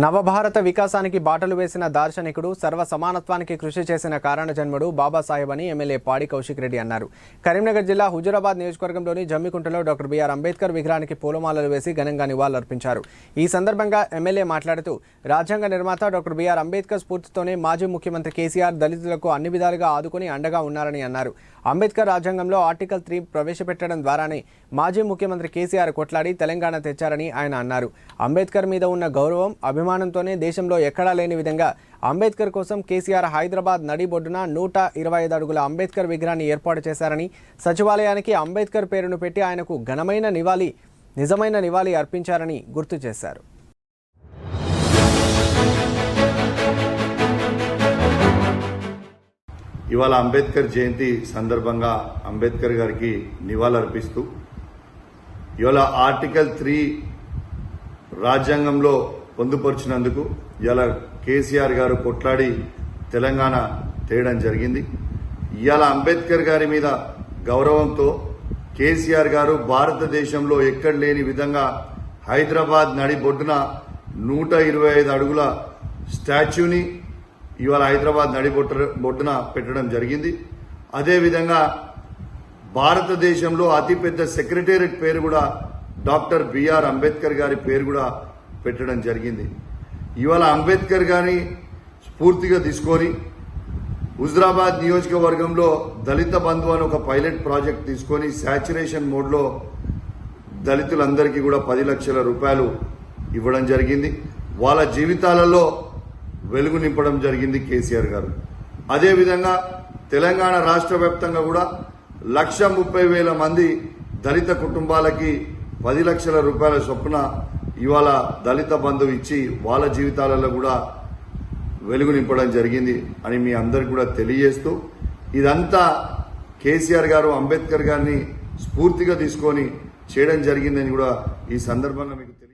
నవభారత వికాసానికి బాటలు వేసిన దార్శనికుడు సర్వ సమానత్వానికి కృషి చేసిన కారణజన్ముడు బాబాసాహెబ్ అని ఎమ్మెల్యే పాడి కౌశిక్ రెడ్డి అన్నారు. కరీంనగర్ జిల్లా హుజురాబాద్ నియోజకవర్గంలోని జమ్మికుంటలో డాక్టర్ బిఆర్ అంబేద్కర్ విగ్రహానికి పూలమాలలు వేసి ఘనంగా నివాళులర్పించారు. ఈ సందర్భంగా ఎమ్మెల్యే మాట్లాడుతూ రాజ్యాంగ నిర్మాత డాక్టర్ బిఆర్ అంబేద్కర్ స్ఫూర్తితోనే మాజీ ముఖ్యమంత్రి కేసీఆర్ దళితులకు అన్ని విధాలుగా ఆదుకుని అండగా ఉన్నారని అన్నారు. అంబేద్కర్ రాజ్యాంగంలో ఆర్టికల్ త్రీ ప్రవేశపెట్టడం ద్వారానే మాజీ ముఖ్యమంత్రి కేసీఆర్ కొట్లాడి తెలంగాణ తెచ్చారని ఆయన అన్నారు. అంబేద్కర్ మీద ఉన్న గౌరవం అభిమానంతోనే దేశంలో ఎక్కడా లేని విధంగా అంబేద్కర్ కోసం కేసీఆర్ హైదరాబాద్ నడిబొడ్డున నూట ఇరవై ఐదు అడుగుల అంబేద్కర్ విగ్రహాన్ని ఏర్పాటు చేశారని సచివాలయానికి అంబేద్కర్ పేరును పెట్టి ఆయనకు ఘనమైన నివాళి నిజమైన నివాళి అర్పించారని గుర్తు చేశారు. ఇవాళ అంబేద్కర్ జయంతి సందర్భంగా అంబేద్కర్ గారికి నివాళులర్పిస్తూ ఇవాళ ఆర్టికల్ త్రీ రాజ్యాంగంలో పొందుపరిచినందుకు ఇలా కేసీఆర్ గారు కొట్లాడి తెలంగాణ తేయడం జరిగింది. ఇవాళ అంబేద్కర్ గారి మీద గౌరవంతో కేసీఆర్ గారు భారతదేశంలో ఎక్కడ లేని విధంగా హైదరాబాద్ నడిబొడ్డున నూట ఇరవై ఐదు అడుగుల స్టాచ్యూని ఇవాళ హైదరాబాద్ నడిబొట్ట బొడ్డున పెట్టడం జరిగింది. అదేవిధంగా భారతదేశంలో అతిపెద్ద సెక్రటేరియట్ పేరు కూడా డాక్టర్ బిఆర్ అంబేద్కర్ గారి పేరు కూడా పెట్టడం జరిగింది. ఇవాళ అంబేద్కర్ గారిని స్ఫూర్తిగా తీసుకొని హుజరాబాద్ నియోజకవర్గంలో దళిత బంధు అని ఒక పైలట్ ప్రాజెక్ట్ తీసుకొని శాచురేషన్ మోడ్లో దళితులందరికీ కూడా పది లక్షల రూపాయలు ఇవ్వడం జరిగింది. వాళ్ళ జీవితాలలో వెలుగు నింపడం జరిగింది కేసీఆర్ గారు. అదేవిధంగా తెలంగాణ రాష్ట్ర వ్యాప్తంగా కూడా లక్ష ముప్పై వేల మంది దళిత కుటుంబాలకి పది లక్షల రూపాయల చొప్పున ఇవాళ దళిత బంధువు ఇచ్చి వాళ్ళ జీవితాలలో కూడా వెలుగు నింపడం జరిగింది అని మీ అందరికి కూడా తెలియజేస్తూ ఇదంతా కేసీఆర్ గారు అంబేద్కర్ గారిని స్ఫూర్తిగా తీసుకొని చేయడం జరిగిందని కూడా ఈ సందర్భంగా మీకు తెలియ